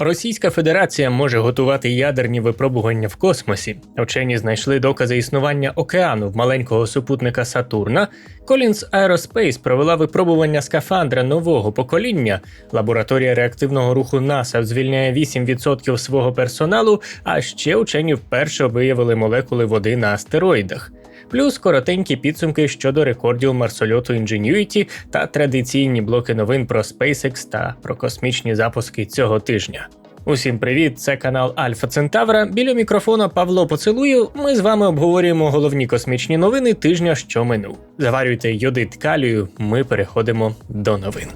Російська Федерація може готувати ядерні випробування в космосі. Вчені знайшли докази існування океану в маленького супутника Сатурна. Collins Aerospace провела випробування скафандра нового покоління. Лабораторія реактивного руху НАСА звільняє 8% свого персоналу. А ще вчені вперше виявили молекули води на астероїдах. Плюс коротенькі підсумки щодо рекордів марсольоту Ingenuity та традиційні блоки новин про SpaceX та про космічні запуски цього тижня. Усім привіт! Це канал Альфа Центавра. Біля мікрофона Павло Поцелую. Ми з вами обговорюємо головні космічні новини тижня, що минув. Заварюйте йодит калію. Ми переходимо до новин.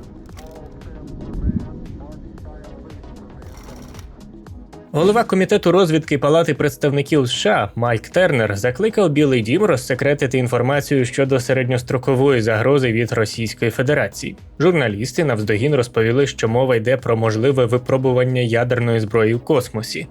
Голова комітету розвідки Палати представників США Майк Тернер закликав Білий Дім розсекретити інформацію щодо середньострокової загрози від Російської Федерації. Журналісти навздогін розповіли, що мова йде про можливе випробування ядерної зброї в космосі.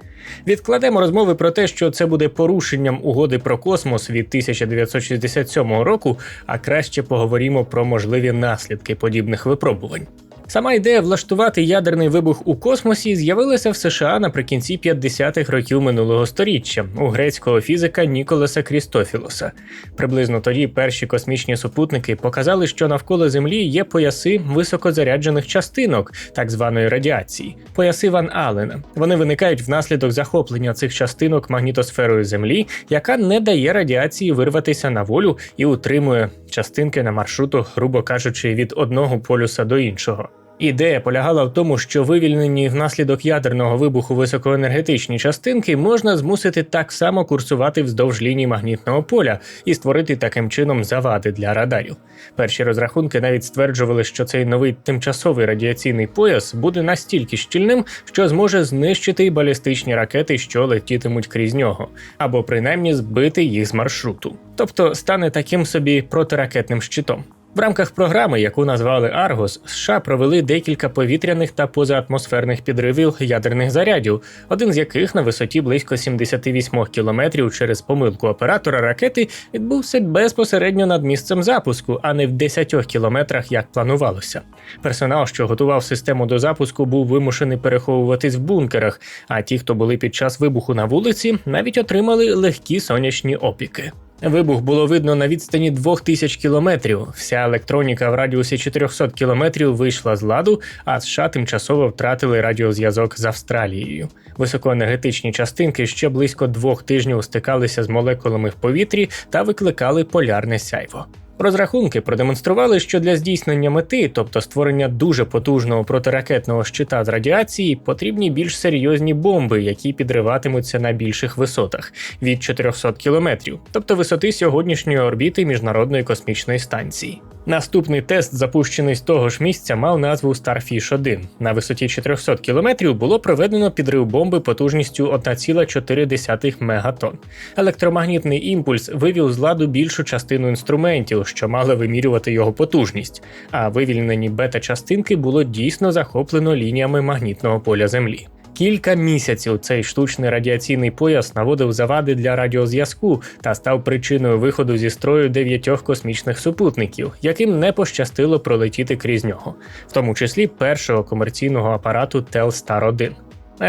Відкладемо розмови про те, що це буде порушенням угоди про космос від 1967 року, а краще поговоримо про можливі наслідки подібних випробувань. Сама ідея влаштувати ядерний вибух у космосі з'явилася в США наприкінці 50-х років минулого століття у грецького фізика Ніколаса Крістофілоса. Приблизно тоді перші космічні супутники показали, що навколо Землі є пояси високозаряджених частинок, так званої радіації, пояси Ван Алена. Вони виникають внаслідок захоплення цих частинок магнітосферою Землі, яка не дає радіації вирватися на волю і утримує частинки на маршруту, грубо кажучи, від одного полюса до іншого. Ідея полягала в тому, що вивільнені внаслідок ядерного вибуху високоенергетичні частинки можна змусити так само курсувати вздовж лінії магнітного поля і створити таким чином завади для радарів. Перші розрахунки навіть стверджували, що цей новий тимчасовий радіаційний пояс буде настільки щільним, що зможе знищити й балістичні ракети, що летітимуть крізь нього, або принаймні збити їх з маршруту, тобто стане таким собі протиракетним щитом. В рамках програми, яку назвали Аргос, США провели декілька повітряних та позаатмосферних підривів ядерних зарядів, один з яких на висоті близько 78 кілометрів через помилку оператора ракети відбувся безпосередньо над місцем запуску, а не в 10 кілометрах, як планувалося. Персонал, що готував систему до запуску, був вимушений переховуватись в бункерах. А ті, хто були під час вибуху на вулиці, навіть отримали легкі сонячні опіки. Вибух було видно на відстані 2000 кілометрів. Вся електроніка в радіусі 400 кілометрів вийшла з ладу, а США тимчасово втратили радіозв'язок з Австралією. Високоенергетичні частинки ще близько двох тижнів стикалися з молекулами в повітрі та викликали полярне сяйво. Розрахунки продемонстрували, що для здійснення мети, тобто створення дуже потужного протиракетного щита з радіації, потрібні більш серйозні бомби, які підриватимуться на більших висотах від 400 кілометрів, тобто висоти сьогоднішньої орбіти міжнародної космічної станції. Наступний тест, запущений з того ж місця, мав назву Starfish 1 На висоті 400 кілометрів було проведено підрив бомби потужністю 1,4 мегатон. Електромагнітний імпульс вивів з ладу більшу частину інструментів, що мали вимірювати його потужність, а вивільнені бета-частинки було дійсно захоплено лініями магнітного поля Землі. Кілька місяців цей штучний радіаційний пояс наводив завади для радіозв'язку та став причиною виходу зі строю дев'ятьох космічних супутників, яким не пощастило пролетіти крізь нього, в тому числі першого комерційного апарату Телстар 1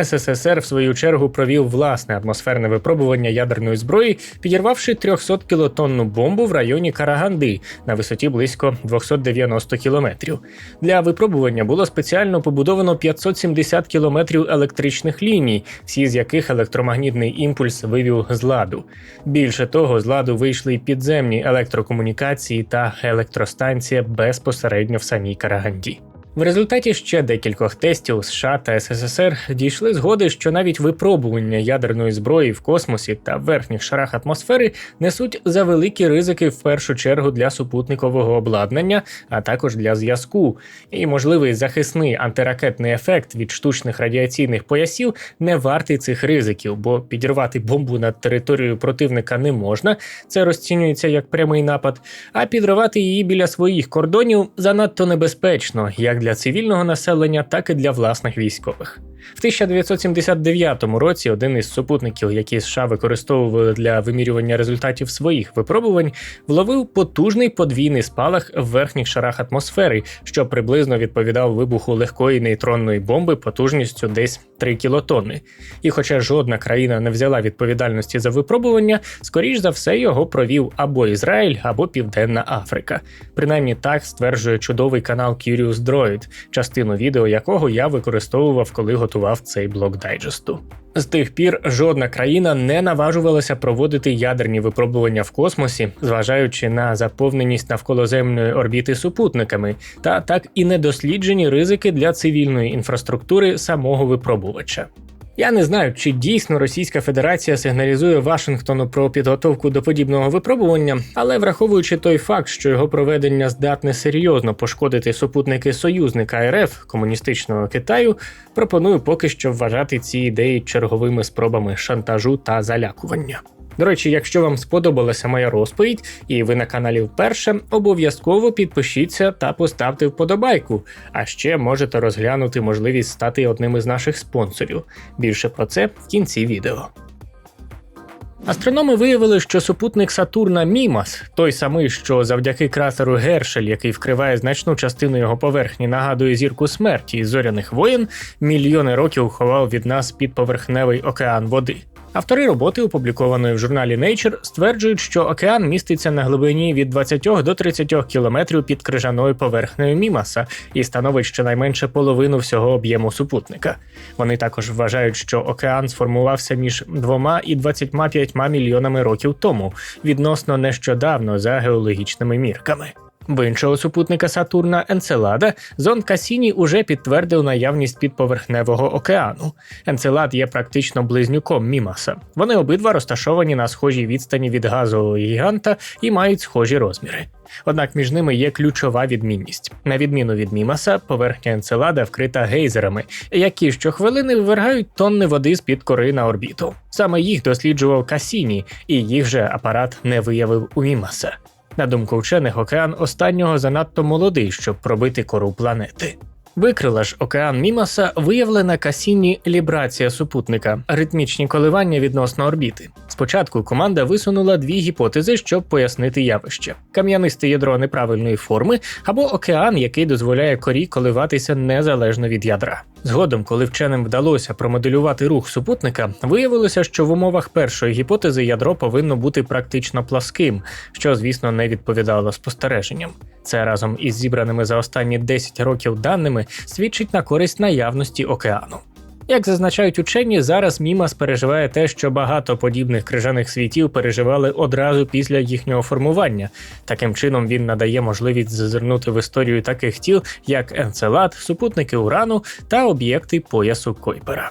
СССР в свою чергу провів власне атмосферне випробування ядерної зброї, підірвавши 300 кілотонну бомбу в районі Караганди на висоті близько 290 кілометрів. Для випробування було спеціально побудовано 570 кілометрів електричних ліній, всі з яких електромагнітний імпульс вивів з ладу. Більше того, з ладу вийшли й підземні електрокомунікації та електростанція безпосередньо в самій Караганді. В результаті ще декількох тестів США та СССР дійшли згоди, що навіть випробування ядерної зброї в космосі та верхніх шарах атмосфери несуть за великі ризики в першу чергу для супутникового обладнання, а також для зв'язку. І можливий захисний антиракетний ефект від штучних радіаційних поясів не вартий цих ризиків, бо підірвати бомбу над територією противника не можна, це розцінюється як прямий напад, а підривати її біля своїх кордонів занадто небезпечно, як для цивільного населення, так і для власних військових. В 1979 році один із супутників, які США використовували для вимірювання результатів своїх випробувань, вловив потужний подвійний спалах в верхніх шарах атмосфери, що приблизно відповідав вибуху легкої нейтронної бомби потужністю десь 3 кілотонни. І хоча жодна країна не взяла відповідальності за випробування, скоріш за все його провів або Ізраїль, або Південна Африка. Принаймні так стверджує чудовий канал Curious Droid, частину відео якого я використовував, коли готував цей блок дайджесту. З тих пір жодна країна не наважувалася проводити ядерні випробування в космосі, зважаючи на заповненість навколоземної орбіти супутниками, та так і недосліджені ризики для цивільної інфраструктури самого випробувача. Я не знаю, чи дійсно Російська Федерація сигналізує Вашингтону про підготовку до подібного випробування, але враховуючи той факт, що його проведення здатне серйозно пошкодити супутники союзника РФ комуністичного Китаю, пропоную поки що вважати ці ідеї черговими спробами шантажу та залякування. До речі, якщо вам сподобалася моя розповідь і ви на каналі вперше, обов'язково підпишіться та поставте вподобайку. А ще можете розглянути можливість стати одним із наших спонсорів. Більше про це в кінці відео. Астрономи виявили, що супутник Сатурна Мімас, той самий, що завдяки кратеру Гершель, який вкриває значну частину його поверхні, нагадує зірку смерті із зоряних воєн, мільйони років ховав від нас підповерхневий океан води. Автори роботи, опублікованої в журналі Nature, стверджують, що океан міститься на глибині від 20 до 30 кілометрів під крижаною поверхнею Мімаса і становить щонайменше половину всього об'єму супутника. Вони також вважають, що океан сформувався між 2 і 25 мільйонами років тому, відносно нещодавно за геологічними мірками. В іншого супутника Сатурна Енцелада зонд Касіні уже підтвердив наявність підповерхневого океану. Енцелад є практично близнюком Мімаса. Вони обидва розташовані на схожій відстані від газового гіганта і мають схожі розміри. Однак між ними є ключова відмінність. На відміну від Мімаса, поверхня Енцелада вкрита гейзерами, які щохвилини вивергають тонни води з під кори на орбіту. Саме їх досліджував Касіні, і їх же апарат не виявив у Мімаса. На думку вчених, океан останнього занадто молодий, щоб пробити кору планети. Викрила ж океан Мімаса виявлена Касіні лібрація супутника, ритмічні коливання відносно орбіти. Спочатку команда висунула дві гіпотези, щоб пояснити явище: кам'янисте ядро неправильної форми або океан, який дозволяє корі коливатися незалежно від ядра. Згодом, коли вченим вдалося промоделювати рух супутника, виявилося, що в умовах першої гіпотези ядро повинно бути практично пласким, що, звісно, не відповідало спостереженням. Це разом із зібраними за останні 10 років даними свідчить на користь наявності океану. Як зазначають учені, зараз Мімас переживає те, що багато подібних крижаних світів переживали одразу після їхнього формування. Таким чином він надає можливість зазирнути в історію таких тіл, як Енцелад, супутники Урану та об'єкти поясу Койпера.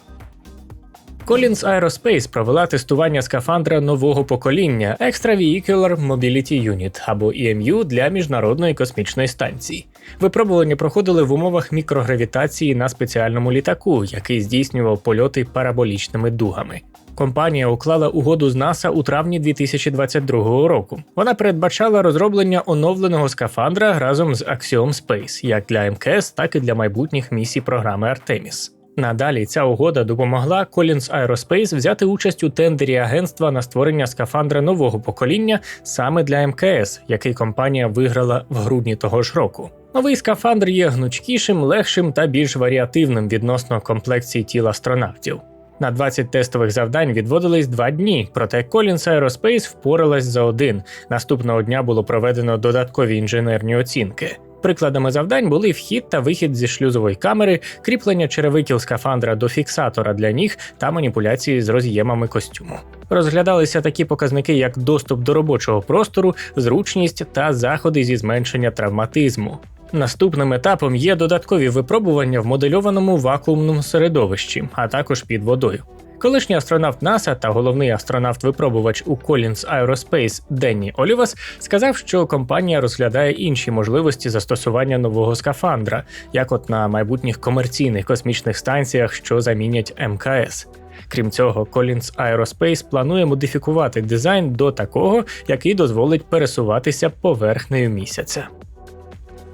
Collins Aerospace провела тестування скафандра нового покоління Extravehicular Mobility Unit або EMU для міжнародної космічної станції. Випробування проходили в умовах мікрогравітації на спеціальному літаку, який здійснював польоти параболічними дугами. Компанія уклала угоду з НАСА у травні 2022 року. Вона передбачала розроблення оновленого скафандра разом з Axiom Space як для МКС, так і для майбутніх місій програми Artemis. Надалі ця угода допомогла Collins Aerospace взяти участь у тендері агентства на створення скафандра нового покоління саме для МКС, який компанія виграла в грудні того ж року. Новий скафандр є гнучкішим, легшим та більш варіативним відносно комплекції тіл астронавтів. На 20 тестових завдань відводились два дні, проте Collins Aerospace впоралась за один. Наступного дня було проведено додаткові інженерні оцінки. Прикладами завдань були вхід та вихід зі шлюзової камери, кріплення черевиків скафандра до фіксатора для ніг та маніпуляції з роз'ємами костюму. Розглядалися такі показники, як доступ до робочого простору, зручність та заходи зі зменшення травматизму. Наступним етапом є додаткові випробування в модельованому вакуумному середовищі, а також під водою. Колишній астронавт НАСА та головний астронавт-випробувач у Collins Aerospace Денні Олівас сказав, що компанія розглядає інші можливості застосування нового скафандра, як от на майбутніх комерційних космічних станціях, що замінять МКС. Крім цього, Collins Aerospace планує модифікувати дизайн до такого, який дозволить пересуватися поверхнею місяця.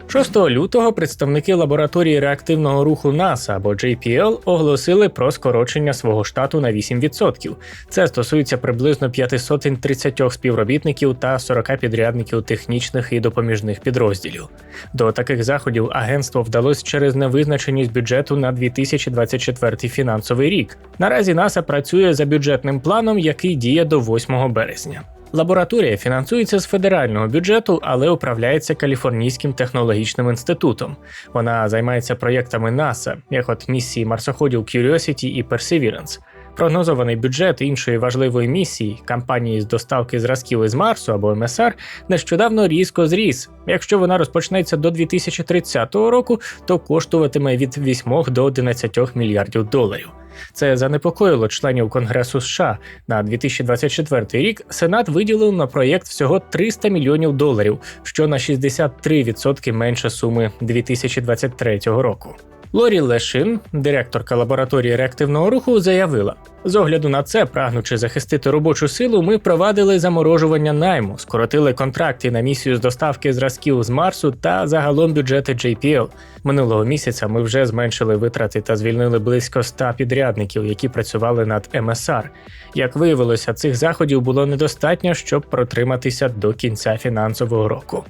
6 лютого представники лабораторії реактивного руху НАСА або JPL оголосили про скорочення свого штату на 8%. Це стосується приблизно 530 співробітників та 40 підрядників технічних і допоміжних підрозділів. До таких заходів агентство вдалося через невизначеність бюджету на 2024 фінансовий рік. Наразі НАСА працює за бюджетним планом, який діє до 8 березня. Лабораторія фінансується з федерального бюджету, але управляється Каліфорнійським технологічним інститутом. Вона займається проєктами НАСА, як от місії марсоходів Curiosity і Perseverance. Прогнозований бюджет іншої важливої місії кампанії з доставки зразків із Марсу або МСР нещодавно різко зріс. Якщо вона розпочнеться до 2030 року, то коштуватиме від 8 до 11 мільярдів доларів. Це занепокоїло членів Конгресу США. На 2024 рік Сенат виділив на проєкт всього 300 мільйонів доларів, що на 63% менше суми 2023 року. Лорі Лешин, директорка лабораторії реактивного руху, заявила: з огляду на це, прагнучи захистити робочу силу, ми провадили заморожування найму, скоротили контракти на місію з доставки зразків з Марсу та загалом бюджети JPL. Минулого місяця ми вже зменшили витрати та звільнили близько 100 підрядників, які працювали над МСР. Як виявилося, цих заходів було недостатньо, щоб протриматися до кінця фінансового року.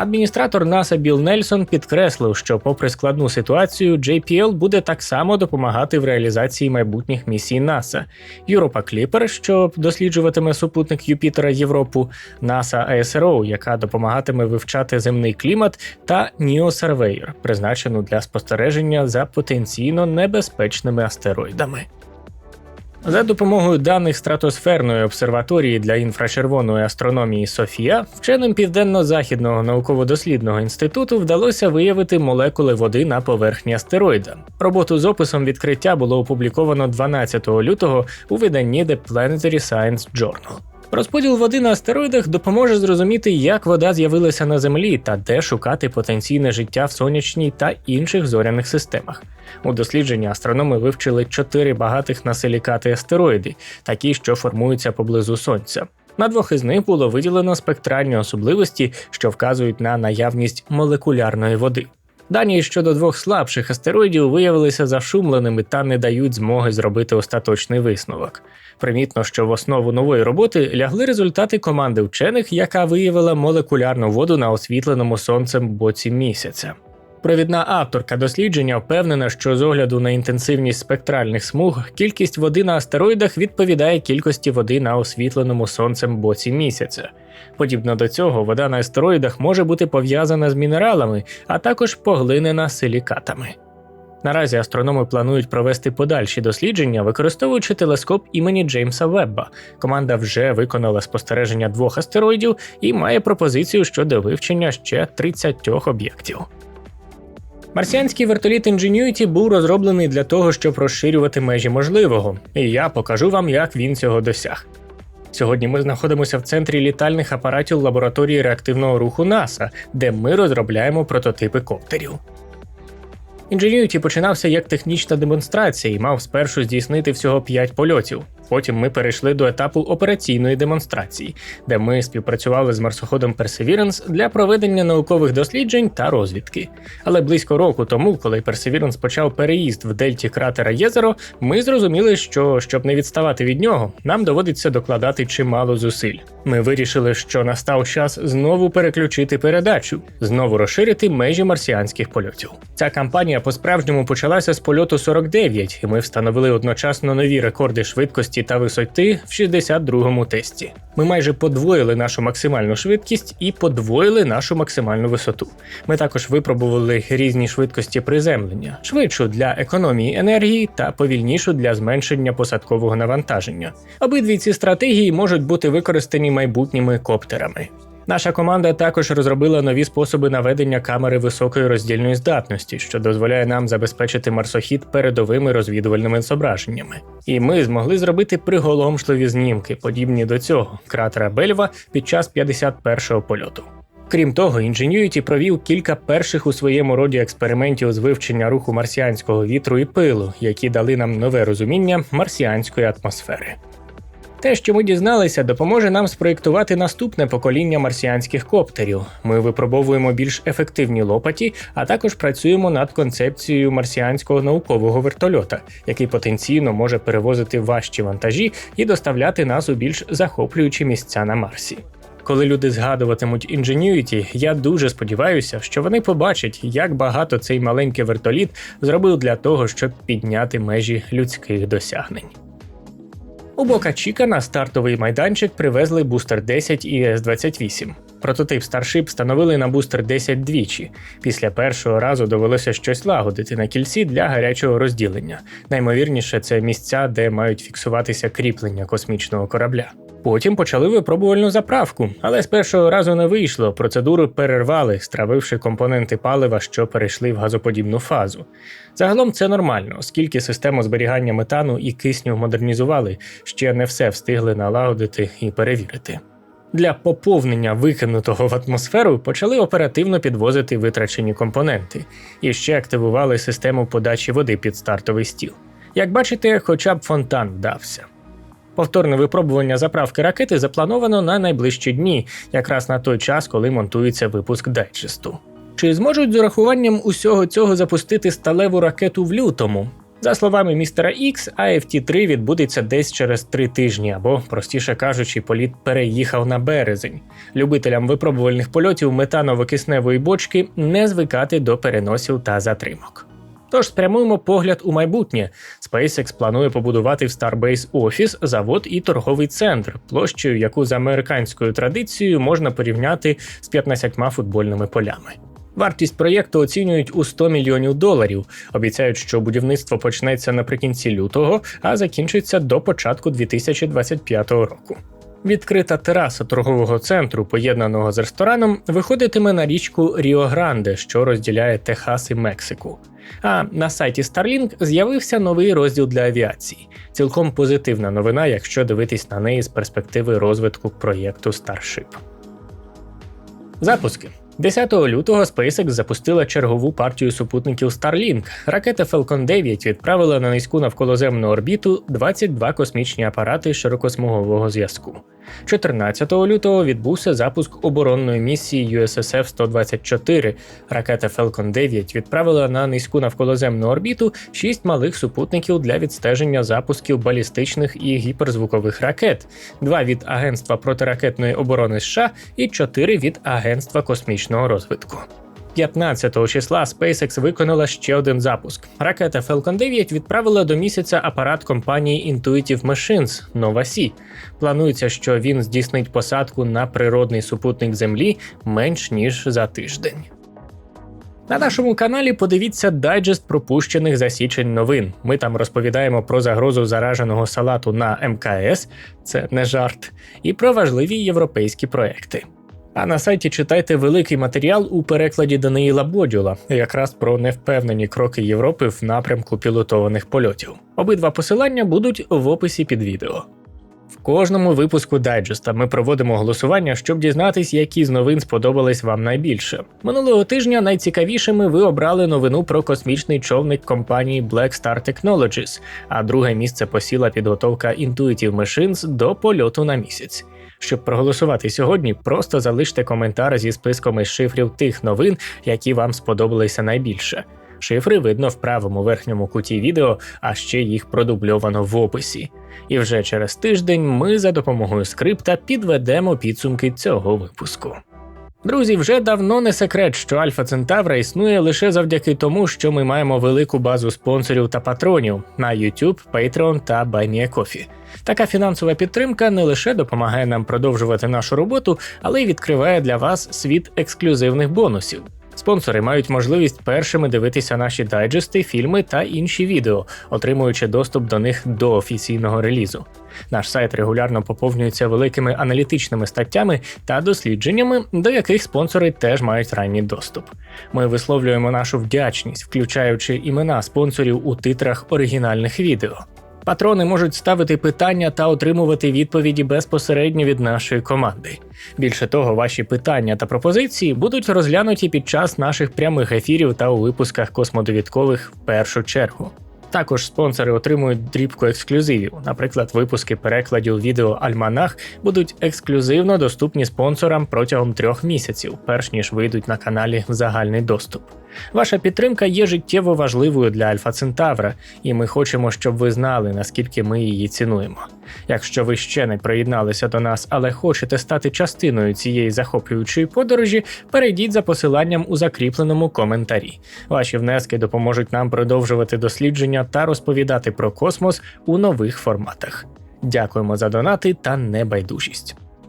Адміністратор НАСА Біл Нельсон підкреслив, що, попри складну ситуацію, JPL буде так само допомагати в реалізації майбутніх місій НАСА. Europa Clipper, що досліджуватиме супутник Юпітера Європу, NASA ASRO, яка допомагатиме вивчати земний клімат, та NEO Surveyor, призначену для спостереження за потенційно небезпечними астероїдами. За допомогою даних стратосферної обсерваторії для інфрачервоної астрономії Софія, вченим південно-західного науково-дослідного інституту вдалося виявити молекули води на поверхні астероїда. Роботу з описом відкриття було опубліковано 12 лютого у виданні The Planetary Science Journal. Розподіл води на астероїдах допоможе зрозуміти, як вода з'явилася на Землі та де шукати потенційне життя в сонячній та інших зоряних системах. У дослідженні астрономи вивчили чотири багатих на силікати астероїди, такі, що формуються поблизу Сонця. На двох із них було виділено спектральні особливості, що вказують на наявність молекулярної води. Дані щодо двох слабших астероїдів виявилися зашумленими та не дають змоги зробити остаточний висновок. Примітно, що в основу нової роботи лягли результати команди вчених, яка виявила молекулярну воду на освітленому сонцем боці місяця. Провідна авторка дослідження впевнена, що з огляду на інтенсивність спектральних смуг кількість води на астероїдах відповідає кількості води на освітленому сонцем боці місяця. Подібно до цього, вода на астероїдах може бути пов'язана з мінералами, а також поглинена силікатами. Наразі астрономи планують провести подальші дослідження, використовуючи телескоп імені Джеймса Вебба. Команда вже виконала спостереження двох астероїдів і має пропозицію щодо вивчення ще 30 об'єктів. Марсіанський вертоліт Ingenuity був розроблений для того, щоб розширювати межі можливого, і я покажу вам, як він цього досяг. Сьогодні ми знаходимося в центрі літальних апаратів лабораторії реактивного руху НАСА, де ми розробляємо прототипи коптерів. Ingenuity починався як технічна демонстрація і мав спершу здійснити всього 5 польотів. Потім ми перейшли до етапу операційної демонстрації, де ми співпрацювали з марсоходом Perseverance для проведення наукових досліджень та розвідки. Але близько року тому, коли Perseverance почав переїзд в дельті кратера Єзеро, ми зрозуміли, що щоб не відставати від нього, нам доводиться докладати чимало зусиль. Ми вирішили, що настав час знову переключити передачу, знову розширити межі марсіанських польотів. Ця кампанія по-справжньому почалася з польоту 49, і ми встановили одночасно нові рекорди швидкості та висоти в 62-му тесті. Ми майже подвоїли нашу максимальну швидкість і подвоїли нашу максимальну висоту. Ми також випробували різні швидкості приземлення, швидшу для економії енергії та повільнішу для зменшення посадкового навантаження. Обидві ці стратегії можуть бути використані майбутніми коптерами. Наша команда також розробила нові способи наведення камери високої роздільної здатності, що дозволяє нам забезпечити марсохід передовими розвідувальними зображеннями. І ми змогли зробити приголомшливі знімки, подібні до цього кратера Бельва під час 51-го польоту. Крім того, Ingenuity провів кілька перших у своєму роді експериментів з вивчення руху марсіанського вітру і пилу, які дали нам нове розуміння марсіанської атмосфери. Те, що ми дізналися, допоможе нам спроєктувати наступне покоління марсіанських коптерів. Ми випробовуємо більш ефективні лопаті, а також працюємо над концепцією марсіанського наукового вертольота, який потенційно може перевозити важчі вантажі і доставляти нас у більш захоплюючі місця на Марсі. Коли люди згадуватимуть Ingenuity, я дуже сподіваюся, що вони побачать, як багато цей маленький вертоліт зробив для того, щоб підняти межі людських досягнень. У Бока Чіка на стартовий майданчик привезли бустер 10 і С-28. Прототип Starship встановили на бустер 10 двічі. Після першого разу довелося щось лагодити на кільці для гарячого розділення. Наймовірніше, це місця, де мають фіксуватися кріплення космічного корабля. Потім почали випробувальну заправку, але з першого разу не вийшло. Процедуру перервали, стравивши компоненти палива, що перейшли в газоподібну фазу. Загалом це нормально, оскільки систему зберігання метану і кисню модернізували, ще не все встигли налагодити і перевірити. Для поповнення викинутого в атмосферу почали оперативно підвозити витрачені компоненти і ще активували систему подачі води під стартовий стіл. Як бачите, хоча б фонтан вдався. Повторне випробування заправки ракети заплановано на найближчі дні, якраз на той час, коли монтується випуск дайджесту. Чи зможуть з урахуванням усього цього запустити сталеву ракету в лютому? За словами містера Ікс, AFT-3 відбудеться десь через три тижні, або, простіше кажучи, політ переїхав на березень. Любителям випробувальних польотів метаново-кисневої бочки не звикати до переносів та затримок. Тож спрямуємо погляд у майбутнє. SpaceX планує побудувати в Starbase офіс, завод і торговий центр, площею, яку за американською традицією можна порівняти з 15 футбольними полями. Вартість проєкту оцінюють у 100 мільйонів доларів. Обіцяють, що будівництво почнеться наприкінці лютого, а закінчиться до початку 2025 року. Відкрита тераса торгового центру, поєднаного з рестораном, виходитиме на річку Ріо Гранде, що розділяє Техас і Мексику. А на сайті Starlink з'явився новий розділ для авіації. Цілком позитивна новина, якщо дивитись на неї з перспективи розвитку проєкту Starship. Запуски 10 лютого SpaceX запустила чергову партію супутників Starlink. Ракета Falcon 9 відправила на низьку навколоземну орбіту 22 космічні апарати широкосмугового зв'язку. 14 лютого відбувся запуск оборонної місії USSF 124. Ракета Falcon 9 відправила на низьку навколоземну орбіту 6 малих супутників для відстеження запусків балістичних і гіперзвукових ракет, 2 від Агентства протиракетної оборони США і 4 від Агентства космічного розвитку. 15 числа SpaceX виконала ще один запуск. Ракета Falcon 9 відправила до місяця апарат компанії Intuitive Machines Nova Sea. Планується, що він здійснить посадку на природний супутник Землі менш ніж за тиждень. На нашому каналі подивіться дайджест пропущених засічень новин. Ми там розповідаємо про загрозу зараженого салату на МКС, це не жарт, і про важливі європейські проекти. А на сайті читайте великий матеріал у перекладі Даниїла Бодюла, якраз про невпевнені кроки Європи в напрямку пілотованих польотів. Обидва посилання будуть в описі під відео. В кожному випуску дайджеста ми проводимо голосування, щоб дізнатись, які з новин сподобались вам найбільше. Минулого тижня найцікавішими ви обрали новину про космічний човник компанії Black Star Technologies, а друге місце посіла підготовка Intuitive Machines до польоту на місяць. Щоб проголосувати сьогодні, просто залиште коментар зі списком із шифрів тих новин, які вам сподобалися найбільше. Шифри видно в правому верхньому куті відео, а ще їх продубльовано в описі. І вже через тиждень ми за допомогою скрипта підведемо підсумки цього випуску. Друзі, вже давно не секрет, що Альфа Центавра існує лише завдяки тому, що ми маємо велику базу спонсорів та патронів на YouTube, Patreon та BuyMeACoffee. Така фінансова підтримка не лише допомагає нам продовжувати нашу роботу, але й відкриває для вас світ ексклюзивних бонусів. Спонсори мають можливість першими дивитися наші дайджести, фільми та інші відео, отримуючи доступ до них до офіційного релізу. Наш сайт регулярно поповнюється великими аналітичними статтями та дослідженнями, до яких спонсори теж мають ранній доступ. Ми висловлюємо нашу вдячність, включаючи імена спонсорів у титрах оригінальних відео. Патрони можуть ставити питання та отримувати відповіді безпосередньо від нашої команди. Більше того, ваші питання та пропозиції будуть розглянуті під час наших прямих ефірів та у випусках космодовідкових в першу чергу. Також спонсори отримують дрібку ексклюзивів. Наприклад, випуски перекладів відео Альманах будуть ексклюзивно доступні спонсорам протягом трьох місяців, перш ніж вийдуть на каналі в загальний доступ. Ваша підтримка є життєво важливою для Альфа Центавра, і ми хочемо, щоб ви знали, наскільки ми її цінуємо. Якщо ви ще не приєдналися до нас, але хочете стати частиною цієї захоплюючої подорожі, перейдіть за посиланням у закріпленому коментарі. Ваші внески допоможуть нам продовжувати дослідження та розповідати про космос у нових форматах. Дякуємо за донати та небайдужість.